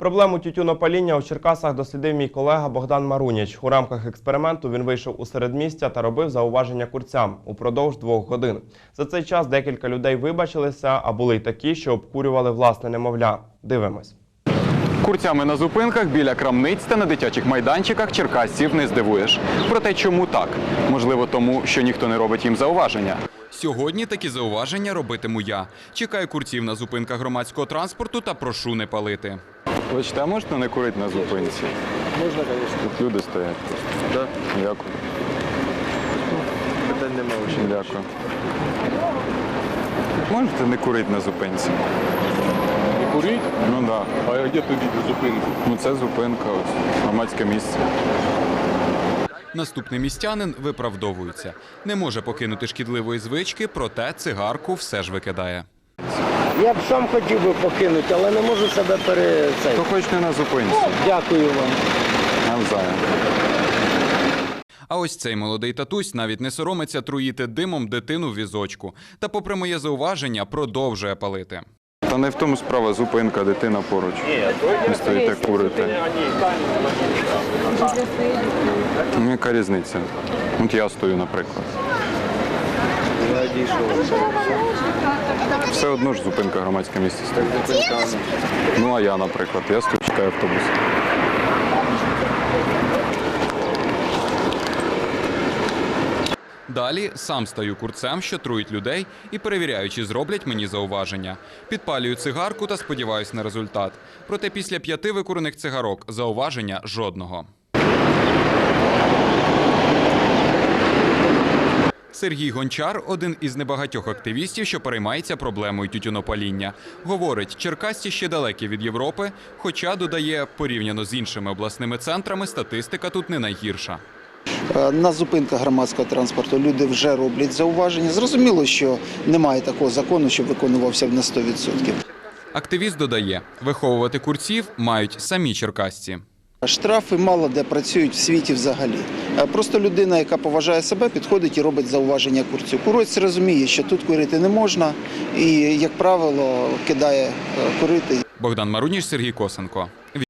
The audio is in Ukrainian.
Проблему тютюнопаління у Черкасах дослідив мій колега Богдан Маруніч. У рамках експерименту він вийшов у середмістя та робив зауваження курцям упродовж двох годин. За цей час декілька людей вибачилися, а були й такі, що обкурювали власне немовля. Дивимось. Курцями на зупинках біля крамниць та на дитячих майданчиках черкасців не здивуєш. Проте чому так? Можливо, тому, що ніхто не робить їм зауваження. Сьогодні такі зауваження робитиму я. Чекаю курців на зупинках громадського транспорту та прошу не палити. Вибачте, а можна не курити на зупинці? Можна, звісно. Тут люди стоять. Да. Дякую. Питань немає вже. Дякую. Можете не курити на зупинці? Не курить? Ну так. Да. А ты видишь зупинку? Ну це зупинка, ось громадське місце. Наступний містянин виправдовується. Не може покинути шкідливої звички, проте цигарку все ж викидає. Я б сам хотів би покинути, але не можу себе пере... цей. То хоч не на зупинці. Дякую вам. Навзаєм. А ось цей молодий татусь навіть не соромиться труїти димом дитину в візочку. Та, попри моє зауваження, продовжує палити. Та не в тому справа зупинка, дитина поруч. Не стоїте курите. Ну, яка різниця? От я стою, наприклад. Я дійшов. Все одно ж зупинка громадське місце. Ну а я, наприклад, я стою, чекаю автобус. Далі сам стаю курцем, що труїть людей, і перевіряю, чи зроблять мені зауваження. Підпалюю цигарку та сподіваюсь на результат. Проте після п'яти викурених цигарок зауваження жодного. Сергій Гончар один із небагатьох активістів, що переймається проблемою тютюнопаління. Говорить, Черкасті ще далекі від Європи, хоча додає, порівняно з іншими обласними центрами, статистика тут не найгірша. Е, На зупинках громадського транспорту люди вже роблять зауваження. Зрозуміло, що немає такого закону, щоб виконувався на 100%. Активіст додає, виховувати курців мають самі черкасці. Штрафи мало де працюють в світі взагалі. Е, Просто людина, яка поважає себе, підходить і робить зауваження курцю. Курець розуміє, що тут курити не можна, і, як правило, кидає е, курити. Богдан Маруніш, Сергій Косенко.